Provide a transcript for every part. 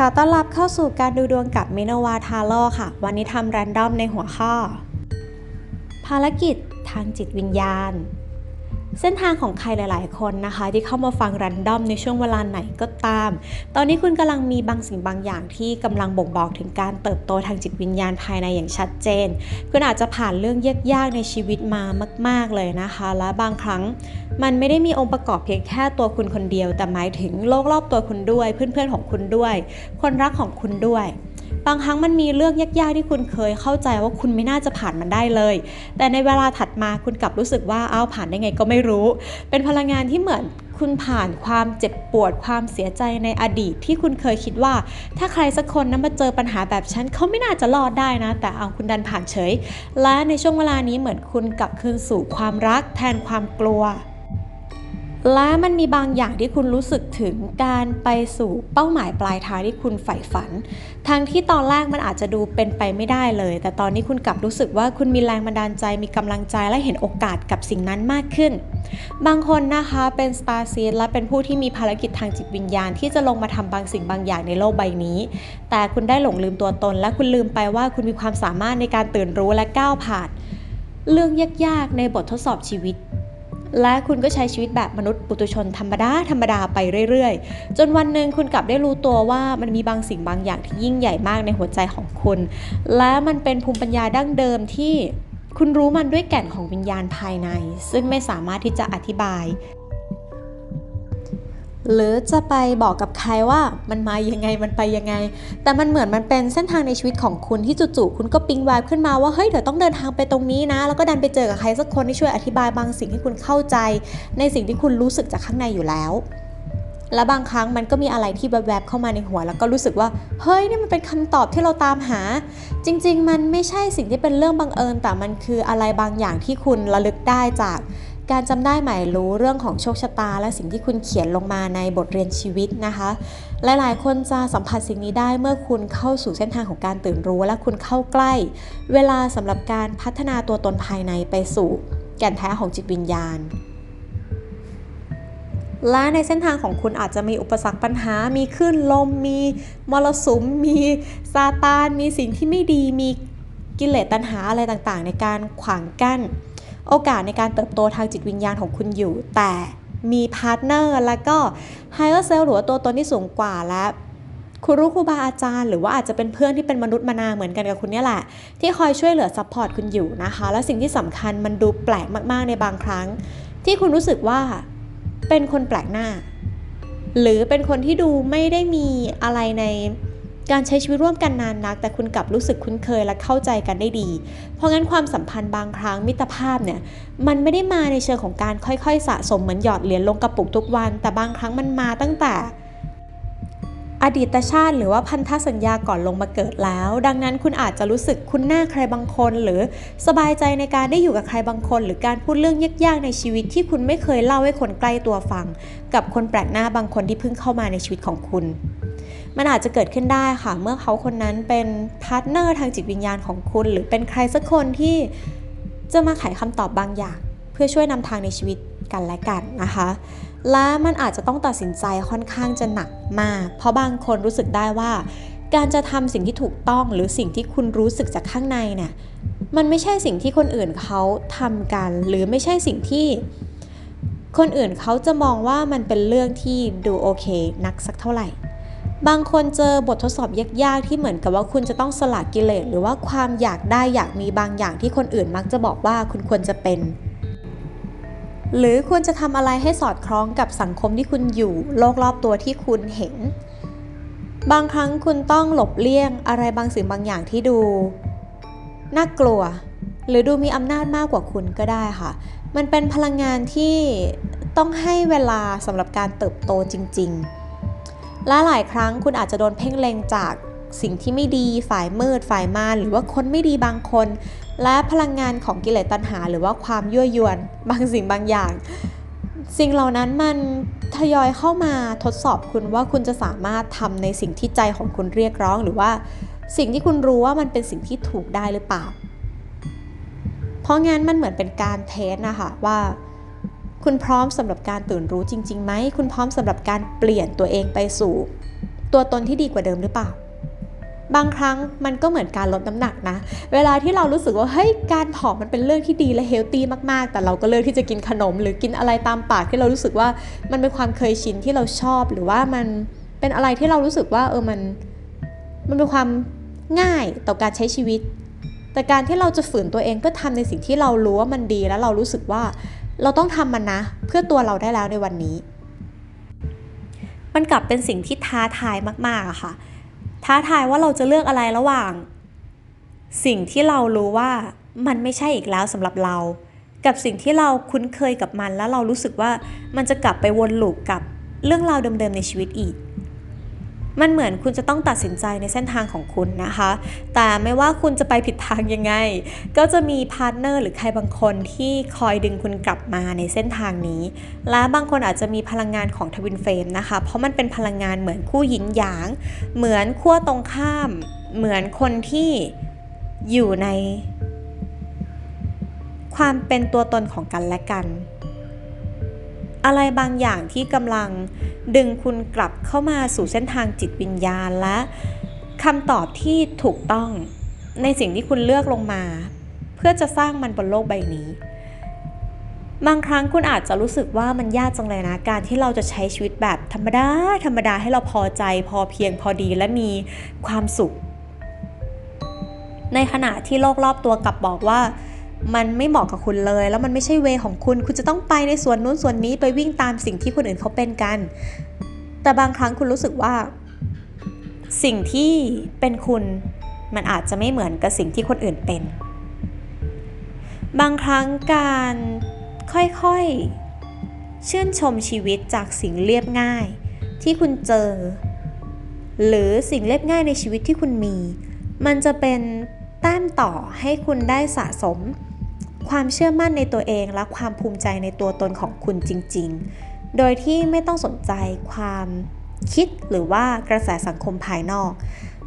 ขอต้อนรับเข้าสู่การดูดวงกับมินาวาทาโร่ค่ะ วันนี้ทำแรนดอมในหัวข้อ ภารกิจทางจิตวิญญาณ เส้นทางของใครหลาย ๆ คนนะคะ ที่เข้ามาฟังแรนดอมในช่วงเวลาไหนก็ตาม ตอนนี้คุณกำลังมีบางสิ่งบางอย่างที่กำลังบ่งบอกถึงการเติบโตทางจิตวิญญาณภายในอย่างชัดเจน คุณอาจจะผ่านเรื่องยาก ๆ ในชีวิตมามาก ๆ เลยนะคะ และบางครั้งมันไม่ได้มีองค์ประกอบเพียงแค่ตัวคุณคนเดียว แต่หมายถึงโลกรอบตัวคุณด้วย เพื่อน ๆ ของคุณด้วย คนรักของคุณด้วย บางครั้งมันมีเรื่องยากๆที่คุณเคยเข้าใจว่าคุณไม่น่าจะผ่านมันได้เลย แต่ในเวลาถัดมาคุณกลับรู้สึกว่าอ้าวผ่านได้ไงก็ไม่รู้ เป็นพลังงานที่เหมือนคุณผ่านความเจ็บปวดความเสียใจในอดีตที่คุณเคยคิดว่า ถ้าใครสักคนนั้นมาเจอปัญหาแบบฉันเขาไม่น่าจะรอดได้นะ แต่เอาคุณดันผ่านเฉย และในช่วงเวลานี้เหมือนคุณกลับคืนสู่ความรักแทนความกลัว และมันมีบางอย่างที่คุณรู้สึกถึงการไปสู่เป้าหมายปลายทางที่คุณใฝ่ฝันทั้งที่ตอนแรกมันอาจจะดูเป็นไปไม่ได้เลย แต่ตอนนี้คุณกลับรู้สึกว่าคุณมีแรงบันดาลใจ มีกำลังใจและเห็นโอกาสกับสิ่งนั้นมากขึ้น บางคนนะคะเป็นสตาร์ซีดและเป็นผู้ที่มีภารกิจทางจิตวิญญาณ ที่จะลงมาทำบางสิ่งบางอย่างในโลกใบนี้ แต่คุณได้หลงลืมตัวตน และคุณลืมไปว่าคุณมีความสามารถในการตื่นรู้และก้าวผ่านเรื่องยากๆ ในบททดสอบชีวิต และคุณก็ใช้ชีวิตแบบมนุษย์ปุตุชนธรรมดาธรรมดาไปเรื่อยๆ จนวันหนึ่งคุณกลับได้รู้ตัวว่ามันมีบางสิ่งบางอย่างที่ยิ่งใหญ่มากในหัวใจของคุณ และมันเป็นภูมิปัญญาดั้งเดิมที่คุณรู้มันด้วยแก่นของวิญญาณภายใน ซึ่งไม่สามารถที่จะอธิบาย หรือจะไปบอกกับใครว่ามันมายังไงมันไปยังไง แต่มันเหมือนมันเป็นเส้นทางในชีวิตของคุณที่จู่ๆคุณก็ปิ๊งวายขึ้นมาว่าเฮ้ยเดี๋ยวต้องเดินทางไปตรงนี้นะ แล้วก็ดันไปเจอกับใครสักคนที่ช่วยอธิบายบางสิ่งให้คุณเข้าใจ ในสิ่งที่คุณรู้สึกจากข้างในอยู่แล้ว และบางครั้งมันก็มีอะไรที่แวบๆเข้ามาในหัว แล้วก็รู้สึกว่า เฮ้ยนี่มันเป็นคำตอบที่เราตามหา จริง ๆ มันไม่ใช่สิ่งที่เป็นเรื่องบังเอิญแต่มันคืออะไรบางอย่างที่คุณระลึกได้จาก การจำได้หมายรู้เรื่องของโชคชะตา และสิ่งที่คุณเขียนลงมาในบทเรียนชีวิตนะคะ หลายๆ คนจะสัมผัสสิ่งนี้ได้เมื่อคุณเข้าสู่เส้นทางของการตื่นรู้ และคุณเข้าใกล้ เวลาสำหรับการพัฒนาตัวตนภายในไปสู่แก่นแท้ของจิตวิญญาณ และในเส้นทางของคุณอาจจะมีอุปสรรคปัญหา มีคลื่นลม มีมรสุม มีซาตาน มีสิ่งที่ไม่ดี มีกิเลสตัณหาอะไรต่างๆ ในการขวางกั้น โอกาสในการเติบโตทางจิตวิญญาณของคุณอยู่ แต่มีพาร์ทเนอร์แล้วก็ไฮเออร์เซลหรือตัวตนที่สูงกว่าและครูรู้ครูบาอาจารย์หรือว่าอาจจะเป็นเพื่อนที่เป็นมนุษย์มานาเหมือนกันกับคุณเนี่ยแหละ ที่คอยช่วยเหลือซัพพอร์ตคุณอยู่นะคะ และสิ่งที่สำคัญมันดูแปลกมากๆในบางครั้ง ที่คุณรู้สึกว่าเป็นคนแปลกหน้า หรือเป็นคนที่ดูไม่ได้มีอะไรใน การใช้ชีวิตร่วมกันนานนัก แต่คุณกลับรู้สึกคุ้นเคยและเข้าใจกันได้ดี เพราะงั้นความสัมพันธ์บางครั้งมิตรภาพเนี่ยมันไม่ได้มาในเชิงของการค่อยๆ สะสมเหมือนหยอดเหรียญลงกระปุกทุกวัน แต่บางครั้งมันมาตั้งแต่ อดีตชาติหรือว่าพันธสัญญาก่อนลงมาเกิดแล้ว ดังนั้นคุณอาจจะรู้สึกคุ้นหน้าใครบางคน หรือสบายใจในการได้อยู่กับใครบางคน หรือการพูดเรื่องยากๆในชีวิตที่คุณไม่เคยเล่าให้คนใกล้ตัวฟัง กับคนแปลกหน้าบางคนที่เพิ่งเข้ามาในชีวิตของคุณ มันอาจจะเกิดขึ้นได้ค่ะ เมื่อเขาคนนั้นเป็นพาร์ทเนอร์ทางจิตวิญญาณของคุณ หรือเป็นใครสักคนที่จะมาไขคำตอบบางอย่าง เพื่อช่วยนำทางในชีวิต กันและกันนะคะ และมันอาจจะต้องตัดสินใจค่อนข้างจะหนักมาก เพราะบางคนรู้สึกได้ว่า การจะทำสิ่งที่ถูกต้องหรือสิ่งที่คุณรู้สึกจากข้างในเนี่ยมันไม่ใช่สิ่งที่คนอื่นเขาทำกัน หรือไม่ใช่สิ่งที่คนอื่นเขาจะมองว่ามันเป็นเรื่องที่ดูโอเค นักสักเท่าไหร่ บางคนเจอบททดสอบยากๆที่เหมือนกับว่าคุณจะต้องสละกิเลสหรือว่าความอยากได้อยากมีบางอย่างที่คนอื่นมักจะบอกว่าคุณควรจะเป็น หรือควรจะทำอะไรให้สอดคล้องกับสังคมที่คุณอยู่ โลกรอบตัวที่คุณเห็น บางครั้งคุณต้องหลบเลี่ยงอะไรบางสิ่งบางอย่างที่ดู น่ากลัว หรือดูมีอำนาจมากกว่าคุณก็ได้ค่ะ มันเป็นพลังงานที่ต้องให้เวลาสำหรับการเติบโตจริง ๆ และหลายครั้งคุณอาจจะโดนเพ่งเล็งจากสิ่งที่ไม่ดีฝ่ายมืดฝ่ายมารหรือว่าคนไม่ดีบางคน และพลังงานของกิเลสตัณหา หรือว่าความยั่วยวนบางสิ่งบางอย่าง สิ่งเหล่านั้นมันทยอยเข้ามาทดสอบคุณว่าคุณจะสามารถทำในสิ่งที่ใจของคุณเรียกร้องหรือว่าสิ่งที่คุณรู้ว่ามันเป็นสิ่งที่ถูกได้หรือเปล่า เพราะงั้นมันเหมือนเป็นการเทสนะคะว่าคุณพร้อมสำหรับการตื่นรู้จริงๆไหม คุณพร้อมสำหรับการเปลี่ยนตัวเองไปสู่ ตัวตนที่ดีกว่าเดิมหรือเปล่า บางครั้งมันก็เหมือนการลดน้ำหนักนะ เวลาที่เรารู้สึกว่าเฮ้ยการผอมมันเป็นเรื่องที่ดีและเฮลตี้มากๆ แต่เราก็เลือกที่จะกินขนม หรือกินอะไรตามปากที่เรารู้สึกว่ามันเป็นความเคยชินที่เราชอบ หรือว่ามันเป็นอะไรที่เรารู้สึกว่าเออมันมันเป็นความง่ายต่อการใช้ชีวิต แต่การที่เราจะฝืนตัวเองเพื่อทำในสิ่งที่เรารู้ว่ามันดีแล้วเรารู้สึกว่าเราต้องทำมันนะ เพื่อตัวเราได้แล้วในวันนี้ มันกลับเป็นสิ่งที่ท้าทายมากๆอะค่ะ ท้าทายว่าเราจะเลือกอะไรระหว่าง สิ่งที่เรารู้ว่ามันไม่ใช่อีกแล้วสำหรับเรา กับสิ่งที่เราคุ้นเคยกับมันแล้วเรารู้สึกว่ามันจะกลับไปวนลูปกับเรื่องราวเดิมๆในชีวิตอีก มันเหมือนคุณจะต้องตัดสินใจในเส้นทางของคุณนะคะ แต่ไม่ว่าคุณจะไปผิดทางยังไง ก็จะมีพาร์ทเนอร์หรือใครบางคนที่คอยดึงคุณกลับมาในเส้นทางนี้ และบางคนอาจจะมีพลังงานของทวินเฟรมนะคะ เพราะมันเป็นพลังงานเหมือนคู่หยินหยาง เหมือนขั้วตรงข้าม เหมือนคนที่อยู่ในความเป็นตัวตนของกันและกัน อะไรบางอย่างที่กำลังดึงคุณกลับเข้ามาสู่เส้นทางจิตวิญญาณและคำตอบที่ถูกต้องในสิ่งที่คุณเลือกลงมา เพื่อจะสร้างมันบนโลกใบนี้ บางครั้งคุณอาจจะรู้สึกว่ามันยากจังเลยนะการที่เราจะใช้ชีวิตแบบธรรมดาธรรมดาให้เราพอใจพอเพียงพอดีและมีความสุข ในขณะที่โลกรอบตัวกลับบอกว่า มันไม่เหมาะกับคุณเลย แล้วมันไม่ใช่เวของคุณ คุณจะต้องไปในส่วนนู้นส่วนนี้ไปวิ่งตามสิ่งที่คนอื่นเขาเป็นกัน แต่บางครั้งคุณรู้สึกว่า สิ่งที่เป็นคุณมันอาจจะไม่เหมือนกับสิ่งที่คนอื่นเป็น บางครั้งการค่อยๆ ชื่นชมชีวิตจากสิ่งเรียบง่าย ที่คุณเจอ หรือสิ่งเรียบง่ายในชีวิตที่คุณมี มันจะเป็นแต้มต่อให้คุณได้สะสม ความเชื่อมั่นในตัวเองและความภูมิใจในตัวตนของคุณจริง ๆ โดยที่ไม่ต้องสนใจความคิดหรือว่ากระแสสังคมภายนอก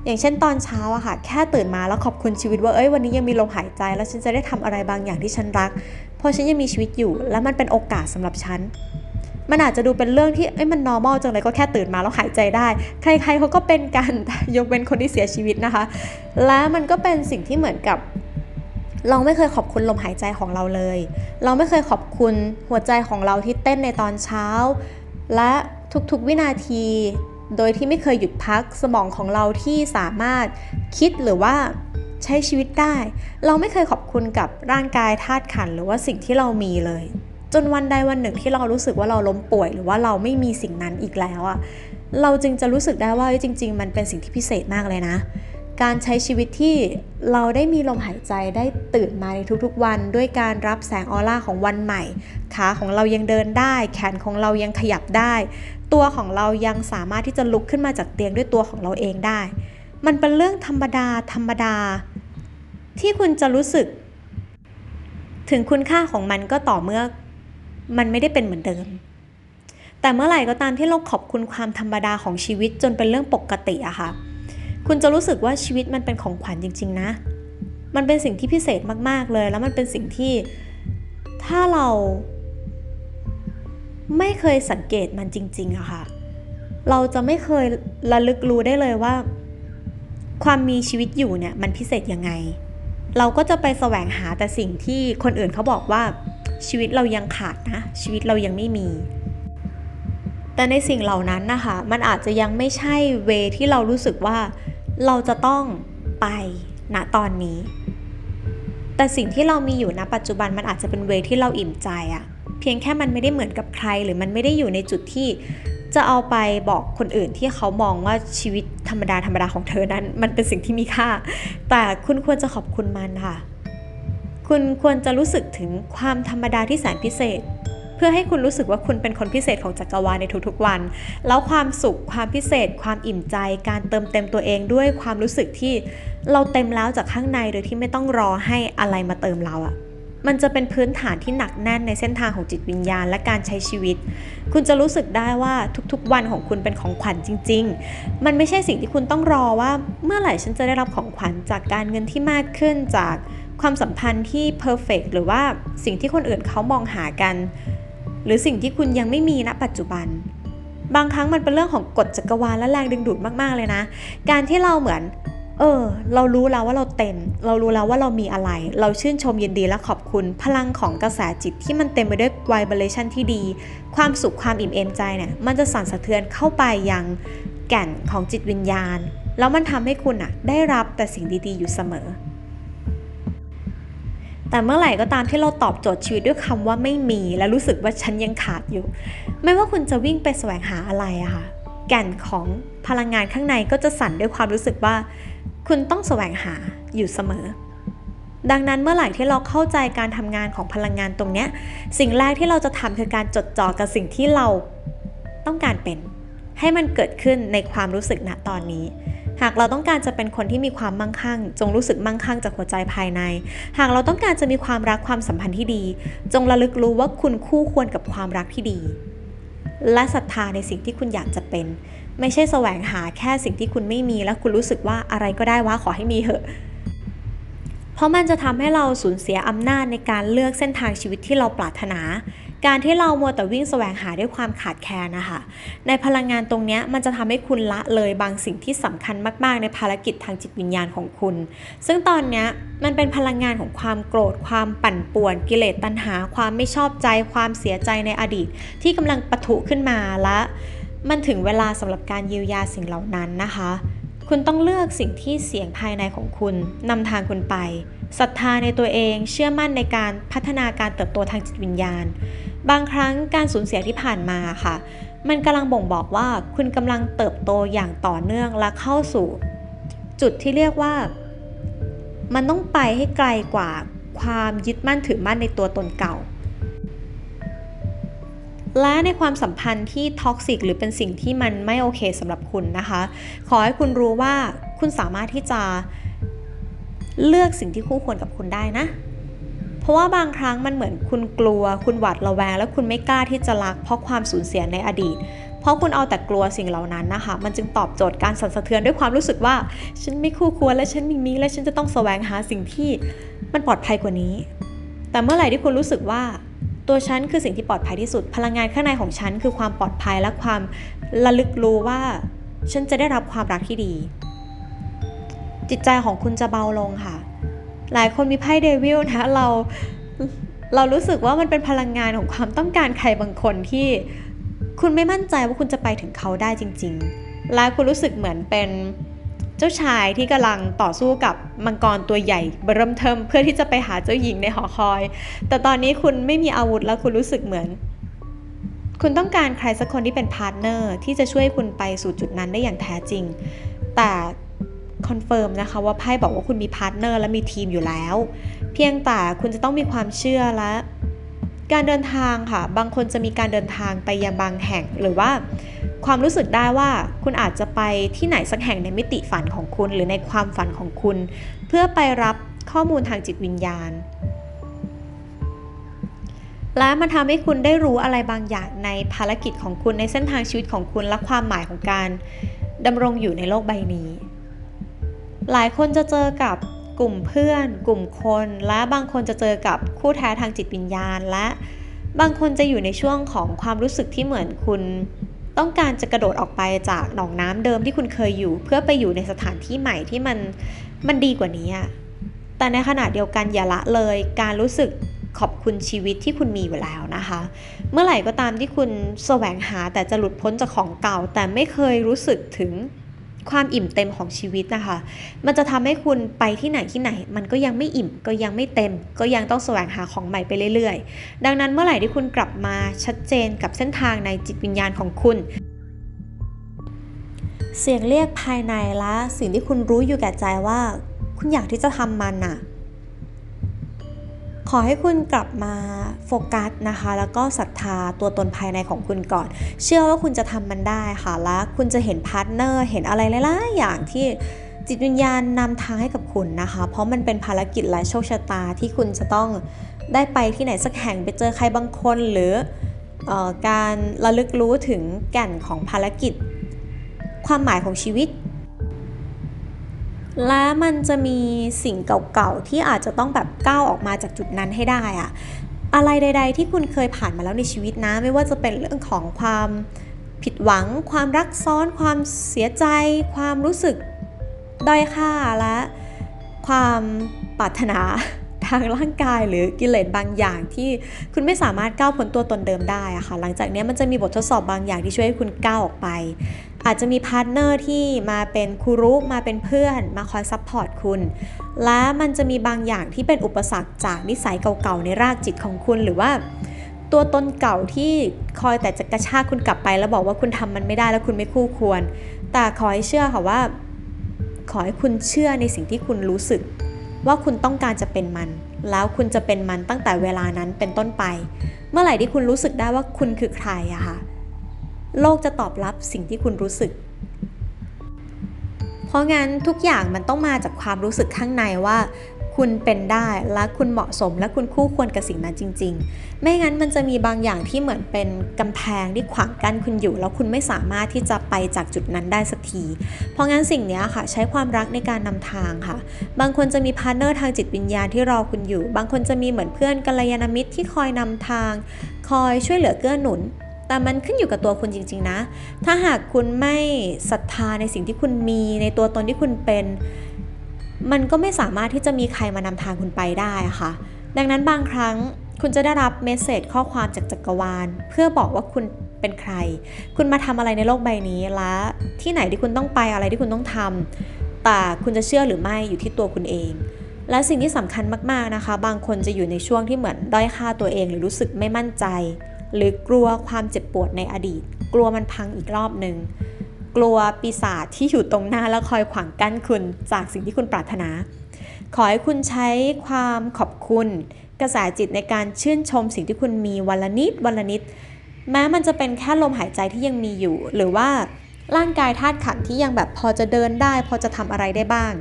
อย่างเช่นตอนเช้าอะค่ะ แค่ตื่นมาแล้วขอบคุณชีวิตว่าเอ้ยวันนี้ยังมีลมหายใจ แล้วฉันจะได้ทำอะไรบางอย่างที่ฉันรัก เพราะฉันยังมีชีวิตอยู่ และมันเป็นโอกาสสำหรับฉันมันอาจจะดูเป็นเรื่องที่เอ้ยมัน normal จังเลยก็แค่ตื่นมาแล้วหายใจได้ ใครๆเขาก็เป็นกันยกเว้นคนที่เสียชีวิตนะคะ และมันก็เป็นสิ่งที่เหมือนกับ เราไม่เคยขอบคุณลมหายใจของเราเลย เราไม่เคยขอบคุณหัวใจของเราที่เต้นในตอนเช้า และทุกๆวินาที โดยที่ไม่เคยหยุดพักสมองของเราที่สามารถคิดหรือว่าใช้ชีวิตได้ เราไม่เคยขอบคุณกับร่างกายธาตุขันหรือว่าสิ่งที่เรามีเลย จนวันใดวันหนึ่งที่เรารู้สึกว่าเราล้มป่วย หรือว่าเราไม่มีสิ่งนั้นอีกแล้วอะเราจึงจะรู้สึกได้ว่าจริง ๆ มันเป็นสิ่งที่พิเศษมากเลยนะ การใช้ชีวิตที่เราได้มีลมหายใจได้ตื่นมาในทุกๆวัน ด้วยการรับแสงออร่าของวันใหม่ ขาของเรายังเดินได้ แขนของเรายังขยับได้ ตัวของเรายังสามารถที่จะลุกขึ้นมาจากเตียงด้วยตัวของเราเองได้ มันเป็นเรื่องธรรมดาธรรมดา ที่คุณจะรู้สึก ถึงคุณค่าของมันก็ต่อเมื่อมันไม่ได้เป็นเหมือนเดิม แต่เมื่อไหร่ก็ตามที่เราขอบคุณความธรรมดาของชีวิตจนเป็นเรื่องปกติอะค่ะ คุณจะรู้สึกว่าชีวิตมันเป็นของขวัญจริง ๆ นะ มันเป็นสิ่งที่พิเศษมาก ๆ เลย แล้วมันเป็นสิ่งที่ถ้าเรา ไม่เคยสังเกตมันจริง ๆอะค่ะ เราจะไม่เคยระลึกรู้ได้เลยว่า ความมีชีวิตอยู่เนี่ยมันพิเศษยังไง เราก็จะไปแสวงหาแต่สิ่งที่คนอื่นเขาบอกว่าชีวิตเรายังขาดนะ ชีวิตเรายังไม่มี แต่ในสิ่งเหล่านั้นนะคะ มันอาจจะยังไม่ใช่เวที่เรารู้สึกว่า เราจะต้องไปณตอนนี้ แต่สิ่งที่เรามีอยู่ณปัจจุบันมันอาจจะเป็นเวที่เราอิ่มใจอะเพียงแค่มันไม่ได้เหมือนกับใคร หรือมันไม่ได้อยู่ในจุดที่จะเอาไปบอกคนอื่นที่เขามองว่าชีวิตธรรมดาธรรมดาของเธอนั้น มันเป็นสิ่งที่มีค่า แต่คุณควรจะขอบคุณมันค่ะ คุณควรจะรู้สึกถึงความธรรมดาที่แสนพิเศษ เพื่อให้คุณรู้สึกว่าคุณเป็นคนพิเศษของจักรวาลในทุกๆวัน แล้วความสุขความพิเศษ ความอิ่มใจ การเติมเต็มตัวเองด้วยความรู้สึกที่เราเต็มแล้วจากข้างในโดยที่ไม่ต้องรอให้อะไรมาเติมเราอะมันจะเป็นพื้นฐานที่หนักแน่นในเส้นทางของจิตวิญญาณและการใช้ชีวิต คุณจะรู้สึกได้ว่าทุกๆ วันของคุณเป็นของขวัญจริง ๆ มันไม่ใช่สิ่งที่คุณต้องรอว่าเมื่อไหร่ฉันจะได้รับของขวัญจากการเงินที่มากขึ้นจากความสัมพันธ์ที่เพอร์เฟกหรือว่าสิ่งที่คนอื่นเขามองหากัน รือสิ่งที่คุณยังไม่มีณปัจจุบัน บางครั้งมันเป็นเรื่องของกฎจักรวาลและแรงดึงดูดมากๆเลยนะ การที่เราเหมือน เออ เรารู้แล้วว่าเราเต็ม เรารู้แล้วว่าเรามีอะไร เราชื่นชมยินดีและขอบคุณ พลังของกระแสจิตที่มันเต็มไปด้วยไวเบเลชันที่ดี ความสุขความอิ่มเอมใจเนี่ย มันจะสั่นสะเทือนเข้าไปยังแก่นของจิตวิญญาณ แล้วมันทำให้คุณอะได้รับแต่สิ่งดีๆอยู่เสมอ แต่เมื่อไหร่ก็ตามที่เราตอบโจทย์ชีวิตด้วยคำว่าไม่มี และรู้สึกว่าฉันยังขาดอยู่ ไม่ว่าคุณจะวิ่งไปแสวงหาอะไรอะค่ะแก่นของพลังงานข้างในก็จะสั่นด้วยความรู้สึกว่า คุณต้องแสวงหาอยู่เสมอ ดังนั้นเมื่อไหร่ที่เราเข้าใจการทำงานของพลังงานตรงเนี้ยสิ่งแรกที่เราจะทำคือการจดจ่อกับสิ่งที่เราต้องการเป็น ให้มันเกิดขึ้นในความรู้สึกณตอนนี้ หากเราต้องการจะเป็นคนที่มีความมั่งคั่ง จงรู้สึกมั่งคั่งจากหัวใจภายใน หากเราต้องการจะมีความรักความสัมพันธ์ที่ดี จงระลึกรู้ว่าคุณคู่ควรกับความรักที่ดี และศรัทธาในสิ่งที่คุณอยากจะเป็น ไม่ใช่แสวงหาแค่สิ่งที่คุณไม่มีแล้วคุณรู้สึกว่าอะไรก็ได้ว่าขอให้มีเหอะเพราะมันจะทำให้เราสูญเสียอำนาจในการเลือกเส้นทางชีวิตที่เราปรารถนา การที่เรามัวแต่วิ่งแสวงหาด้วยความขาดแคลนนะคะในพลังงานตรงนี้มันจะทำให้คุณละเลยบางสิ่งที่สำคัญมาก ๆ ในภารกิจทางจิตวิญญาณของคุณ ซึ่งตอนนี้มันเป็นพลังงานของความโกรธ ความปั่นป่วน กิเลสตัณหา ความไม่ชอบใจ ความเสียใจในอดีต ที่กำลังปะทุขึ้นมาและมันถึงเวลาสำหรับการเยียวยาสิ่งเหล่านั้นนะคะ คุณต้องเลือกสิ่งที่เสียงภายในของคุณนำทางคุณไปศรัทธาในตัวเองเชื่อมั่นในการพัฒนาการเติบโตทางจิตวิญญาณ บางครั้งการสูญเสียที่ผ่านมาค่ะ มันกำลังบ่งบอกว่าคุณกำลังเติบโตอย่างต่อเนื่องและเข้าสู่ จุดที่เรียกว่า มันต้องไปให้ไกลกว่าความยึดมั่นถือมั่นในตัวตนเก่า และในความสัมพันธ์ที่ท็อกซิกหรือเป็นสิ่งที่มันไม่โอเคสำหรับคุณนะคะ ขอให้คุณรู้ว่าคุณสามารถที่จะเลือกสิ่งที่คู่ควรกับคุณได้นะ ราะว่าบางครั้งมันเหมือนคุณกลัว คุณหวาดระแวง และคุณไม่กล้าที่จะรัก เพราะความสูญเสียในอดีต เพราะคุณเอาแต่กลัวสิ่งเหล่านั้นนะคะ มันจึงตอบโจทย์การสั่นสะเทือนด้วยความรู้สึกว่า ฉันไม่คู่ควรและฉันมีมีและฉันจะต้องแสวงหาสิ่งที่มันปลอดภัยกว่านี้ แต่เมื่อไหร่ที่คุณรู้สึกว่าตัวฉันคือสิ่งที่ปลอดภัยที่สุด พลังงานข้างในของฉันคือความปลอดภัยและความระลึกรู้ว่า ฉันจะได้รับความรักที่ดี จิตใจของคุณจะเบาลงค่ะ หลายคนมีไพ่เดวิลนะเราเรารู้สึกว่ามันเป็นพลังงานของความต้องการใครบางคนที่คุณไม่มั่นใจว่าคุณจะไปถึงเขาได้จริง ๆ และคุณรู้สึกเหมือนเป็นเจ้าชายที่กำลังต่อสู้กับมังกรตัวใหญ่เบอร์เริ่มเทิมเพื่อที่จะไปหาเจ้าหญิงในหอคอย แต่ตอนนี้คุณไม่มีอาวุธแล้วคุณรู้สึกเหมือน คุณต้องการใครสักคนที่เป็นพาร์ทเนอร์ที่จะช่วยคุณไปสู่จุดนั้นได้อย่างแท้จริง แต่ คอนเฟิร์มนะคะว่าไพ่บอกว่าคุณมีพาร์ทเนอร์และมีทีมอยู่แล้ว เพียงแต่คุณจะต้องมีความเชื่อและ การเดินทางค่ะ บางคนจะมีการเดินทางไปยังบางแห่งหรือว่าความรู้สึกได้ว่าคุณอาจจะไปที่ไหนสักแห่งในมิติฝันของคุณ หรือในความฝันของคุณ เพื่อไปรับข้อมูลทางจิตวิญญาณ และมันทำให้คุณได้รู้อะไรบางอย่างในภารกิจของคุณในเส้นทางชีวิตของคุณและความหมายของการดำรงอยู่ในโลกใบนี้ หลายคนจะเจอกับกลุ่มเพื่อน กลุ่มคน และบางคนจะเจอกับคู่แท้ทางจิตวิญญาณ และบางคนจะอยู่ในช่วงของความรู้สึกที่เหมือนคุณ ต้องการจะกระโดดออกไปจากหนองน้ำเดิมที่คุณเคยอยู่ เพื่อไปอยู่ในสถานที่ใหม่ที่มันมันดีกว่านี้แต่ในขณะเดียวกันอย่าละเลยการรู้สึกขอบคุณชีวิตที่คุณมีอยู่แล้วนะคะ เมื่อไหร่ก็ตามที่คุณแสวงหาแต่จะหลุดพ้นจากของเก่า แต่ไม่เคยรู้สึกถึง ความอิ่มเต็มของชีวิตนะคะ มันจะทำให้คุณไปที่ไหนที่ไหน มันก็ยังไม่อิ่มก็ยังไม่เต็ม ก็ยังต้องแสวงหาของใหม่ไปเรื่อยๆ ดังนั้นเมื่อไหร่ที่คุณกลับมาชัดเจนกับเส้นทางในจิตวิญญาณของคุณ เสียงเรียกภายในและสิ่งที่คุณรู้อยู่แก่ใจว่า คุณอยากที่จะทำมันน่ะ ขอให้คุณกลับมาโฟกัสนะคะ แล้วก็ศรัทธาตัวตนภายในของคุณก่อน เชื่อว่าคุณจะทำมันได้ค่ะ และคุณจะเห็นพาร์ทเนอร์ เห็นอะไรหลายๆอย่างที่จิตวิญญาณนำทางให้กับคุณนะคะ เพราะมันเป็นภารกิจและโชคชะตาที่คุณจะต้องได้ไปที่ไหนสักแห่งไปเจอใครบางคนหรือออการระลึกรู้ถึงแก่นของภารกิจ ความหมายของชีวิต และมันจะมีสิ่งเก่าๆที่อาจจะต้องแบบก้าวออกมาจากจุดนั้นให้ได้อะอะไรใด ๆ ที่คุณเคยผ่านมาแล้วในชีวิตนะ ไม่ว่าจะเป็นเรื่องของความผิดหวัง ความรักซ้อน ความเสียใจ ความรู้สึกด้อยค่าและ ความปรารถนาทางร่างกายหรือกิเลสบางอย่างที่คุณไม่สามารถก้าวพ้นตัวตนเดิมได้อะค่ะ หลังจากนี้มันจะมีบททดสอบบางอย่างที่ช่วยให้คุณก้าวออกไป อาจจะมีพาร์ทเนอร์ที่มาเป็นครูรุมาเป็นเพื่อน มาคอยซัพพอร์ตคุณ และมันจะมีบางอย่างที่เป็นอุปสรรคจากนิสัยเก่าๆ ในรากจิตของคุณหรือว่า ตัวตนเก่าที่คอยแต่จะกระชากคุณกลับไป แล้วบอกว่าคุณทำมันไม่ได้แล้วคุณไม่คู่ควร แต่ขอให้เชื่อค่ะว่า ขอให้คุณเชื่อในสิ่งที่คุณรู้สึก ว่าคุณต้องการจะเป็นมัน แล้วคุณจะเป็นมันตั้งแต่เวลานั้นเป็นต้นไป เมื่อไหร่ที่คุณรู้สึกได้ว่าคุณคือใครอะค่ะ โลกจะตอบรับสิ่งที่คุณรู้สึก เพราะงั้นทุกอย่างมันต้องมาจากความรู้สึกข้างในว่า คุณเป็นได้และคุณเหมาะสมและคุณคู่ควรกับสิ่งนั้นจริง ๆ ไม่งั้นมันจะมีบางอย่างที่เหมือนเป็นกำแพงที่ขวางกั้นคุณอยู่ แล้วคุณไม่สามารถที่จะไปจากจุดนั้นได้สักที เพราะงั้นสิ่งนี้ค่ะ ใช้ความรักในการนำทางค่ะ บางคนจะมีพาร์เนอร์ทางจิตวิญญาณที่รอคุณอยู่ บางคนจะมีเหมือนเพื่อนกัลยาณมิตรที่คอยนำทาง คอยช่วยเหลือเกื้อหนุน แต่มันขึ้นอยู่กับตัวคุณจริง ๆ นะ ถ้าหากคุณไม่ศรัทธาในสิ่งที่คุณมีในตัวตนที่คุณเป็น มันก็ไม่สามารถที่จะมีใครมานำทางคุณไปได้ะค่ะ ดังนั้นบางครั้งคุณจะได้รับเมสเซจข้อความจากจักรวาล เพื่อบอกว่าคุณเป็นใคร คุณมาทำอะไรในโลกใบนี้และที่ไหนที่คุณต้องไปอะไรที่คุณต้องทำแต่คุณจะเชื่อหรือไม่อยู่ที่ตัวคุณเองและสิ่งที่สำคัญมาก ๆ นะคะ บางคนจะอยู่ในช่วงที่เหมือนด้อยค่าตัวเองหรือรู้สึกไม่มั่นใจ หรือกลัวความเจ็บปวดในอดีต กลัวมันพังอีกรอบหนึ่งกลัวปีศาจที่อยู่ตรงหน้าแล้วคอยขวางกั้นคุณจากสิ่งที่คุณปรารถนา ขอให้คุณใช้ความขอบคุณ กระแสจิตในการชื่นชมสิ่งที่คุณมีวันละนิดวันละนิด แม้มันจะเป็นแค่ลมหายใจที่ยังมีอยู่ หรือว่าร่างกายธาตุขันที่ยังแบบพอจะเดินได้ พอจะทำอะไรได้บ้าง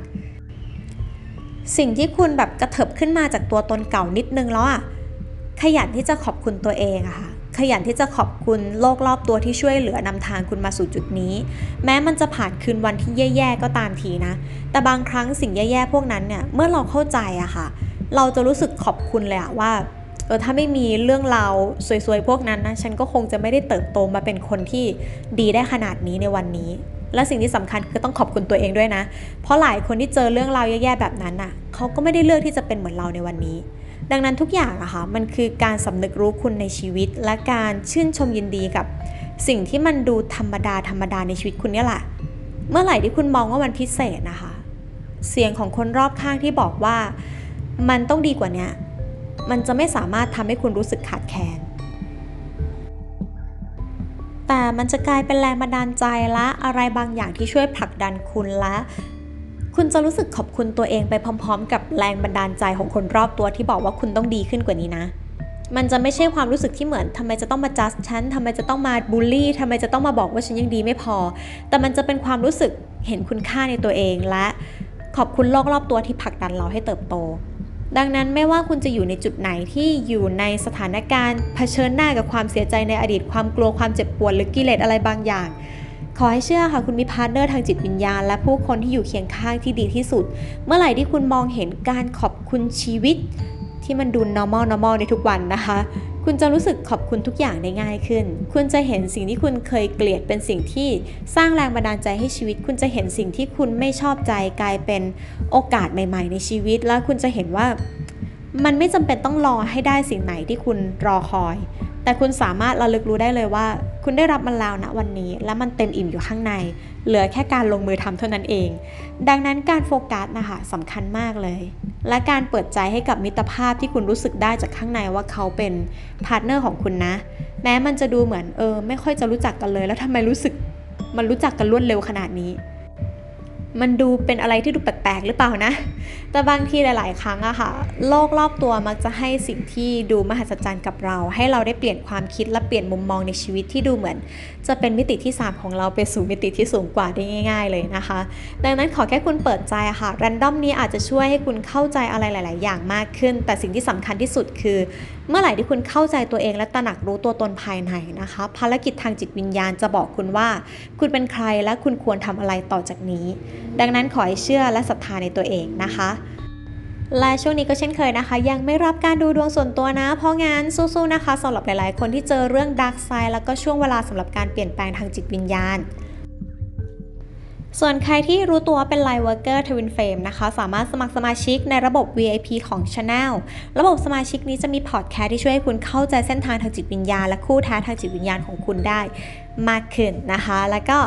สิ่งที่คุณแบบกระเถิบขึ้นมาจากตัวตนเก่านิดนึงแล้วอะขยันที่จะขอบคุณตัวเองอะค่ะ ขยันที่จะขอบคุณโลกรอบตัวที่ช่วยเหลือนำทางคุณมาสู่จุดนี้ แม้มันจะผ่านคืนวันที่แย่ๆก็ตามทีนะ แต่บางครั้งสิ่งแย่ๆพวกนั้นเนี่ยเมื่อเราเข้าใจอะค่ะ เราจะรู้สึกขอบคุณเลยอะว่าเออถ้าไม่มีเรื่องราวสวยๆพวกนั้นนะฉันก็คงจะไม่ได้เติบโตมาเป็นคนที่ดีได้ขนาดนี้ในวันนี้ และสิ่งที่สำคัญคือต้องขอบคุณตัวเองด้วยนะ เพราะหลายคนที่เจอเรื่องราวแย่ๆแบบนั้นน่ะเขาก็ไม่ได้เลือกที่จะเป็นเหมือนเราในวันนี้ ดังนั้นทุกอย่างอะค่ะมันคือการสำนึกรู้คุณในชีวิต และการชื่นชมยินดีกับ สิ่งที่มันดูธรรมดาธรรมดาในชีวิตคุณเนี่ยแหละ เมื่อไหร่ที่คุณมองว่ามันพิเศษนะคะ เสียงของคนรอบข้างที่บอกว่ามันต้องดีกว่าเนี้มันจะไม่สามารถทำให้คุณรู้สึกขาดแคลนแต่มันจะกลายเป็นแรงบันดาลใจและอะไรบางอย่างที่ช่วยผลักดันคุณและ คุณจะรู้สึกขอบคุณตัวเองไปพร้อม ๆ กับแรงบันดาลใจของคนรอบตัวที่บอกว่าคุณต้องดีขึ้นกว่านี้นะ มันจะไม่ใช่ความรู้สึกที่เหมือนทำไมจะต้องมาจัดฉันทำไมจะต้องมาบูลลี่ทำไมจะต้องมาบอกว่าฉันยังดีไม่พอ แต่มันจะเป็นความรู้สึกเห็นคุณค่าในตัวเองและขอบคุณโลกรอบตัวที่ผลักดันเราให้เติบโต ดังนั้นไม่ว่าคุณจะอยู่ในจุดไหนที่อยู่ในสถานการณ์ เผชิญหน้ากับความเสียใจในอดีตความกลัวความเจ็บปวดหรือกิเลสอะไรบางอย่าง ขอให้เชื่อค่ะคุณมีพาร์ทเนอร์ทางจิตวิญญาณ และผู้คนที่อยู่เคียงข้างที่ดีที่สุด เมื่อไหร่ที่คุณมองเห็นการขอบคุณชีวิต ที่มันดู normal normal ในทุกวันนะคะ คุณจะรู้สึกขอบคุณทุกอย่างได้ง่ายขึ้น คุณจะเห็นสิ่งที่คุณเคยเกลียดเป็นสิ่งที่สร้างแรงบันดาลใจให้ชีวิต คุณจะเห็นสิ่งที่คุณไม่ชอบใจกลายเป็นโอกาสใหม่ ๆ ในชีวิต แล้วคุณจะเห็นว่ามันไม่จำเป็นต้องรอให้ได้สิ่งไหนที่คุณรอคอย แต่คุณสามารถระลึกรู้ได้เลยว่า คุณได้รับมันแล้วณวันนี้ และมันเต็มอิ่มอยู่ข้างใน เหลือแค่การลงมือทำเท่านั้นเอง ดังนั้นการโฟกัสนะคะสำคัญมากเลย และการเปิดใจให้กับมิตรภาพที่คุณรู้สึกได้จากข้างในว่าเขาเป็นพาร์ทเนอร์ของคุณนะ แม้มันจะดูเหมือนเออไม่ค่อยจะรู้จักกันเลย แล้วทำไมรู้สึกมันรู้จักกันรวดเร็วขนาดนี้ มันดูเป็นอะไรที่ดูแปลกๆหรือเปล่านะ แต่บางทีหลาย ๆ ครั้งอะค่ะ โลกรอบตัวมักจะให้สิ่งที่ดูมหัศจรรย์กับเรา ให้เราได้เปลี่ยนความคิดและเปลี่ยนมุมมองในชีวิตที่ดูเหมือน จะเป็นมิติที่ 3 ของเราไปสู่มิติที่สูงกว่าได้ง่าย ๆ เลยนะคะ ดังนั้นขอแค่คุณเปิดใจอะค่ะรันดอมนี้อาจจะช่วยให้คุณเข้าใจอะไรหลาย ๆ อย่างมากขึ้น แต่สิ่งที่สำคัญที่สุดคือ เมื่อไหร่ที่คุณเข้าใจตัวเองและตระหนักรู้ตัวตนภายในนะคะ ภารกิจทางจิตวิญญาณจะบอกคุณว่า คุณเป็นใครและคุณควรทำอะไรต่อจากนี้ดังนั้นขอให้เชื่อและศรัทธาในตัวเองนะคะและช่วงนี้ก็เช่นเคยนะคะ ยังไม่รับการดูดวงส่วนตัวนะ เพราะงั้นสู้ๆนะคะสำหรับหลายๆ คนที่เจอเรื่องด a r k กไซแล้วก็ช่วงเวลาสำหรับการเปลี่ยนแปลงทางจิตวิญญาณ ส่วนใครที่รู้ตัวว่าเป็น Light Worker Twin Flame นะคะ สามารถสมัครสมาชิกในระบบ VIP ของ Channel ระบบสมาชิกนี้จะมีพอดแคสต์ที่ช่วยให้คุณเข้าใจเส้นทางทางจิตวิญญาณ และคู่แท้ทางจิตวิญญาณของคุณได้ มากขึ้นนะคะ แล้วก็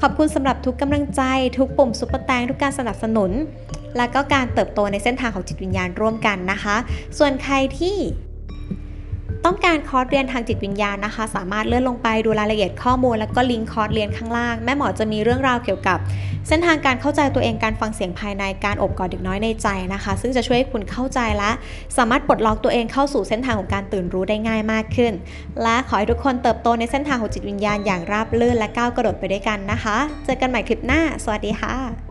ขอบคุณสำหรับทุกกำลังใจ ทุกปุ่มซุปเปอร์แตงทุกการสนับสนุน แล้วก็การเติบโตในเส้นทางของจิตวิญญาณร่วมกันนะคะ ส่วนใครที่ ต้องการคอร์สเรียนทางจิตวิญญาณนะคะ สามารถเลื่อนลงไปดูรายละเอียดข้อมูล แล้วก็ลิงก์คอร์สเรียนข้างล่าง แม่หมอจะมีเรื่องราวเกี่ยวกับ เส้นทางการเข้าใจตัวเองการฟังเสียงภายในการอบกอดเด็กน้อยในใจนะคะ ซึ่งจะช่วยให้คุณเข้าใจและสามารถปลดล็อกตัวเองเข้าสู่เส้นทางของการตื่นรู้ได้ง่ายมากขึ้น และขอให้ทุกคนเติบโตในเส้นทางของจิตวิญญาณอย่างราบรื่นและก้าวกระโดดไปด้วยกันนะคะ เจอกันใหม่คลิปหน้า สวัสดีค่ะ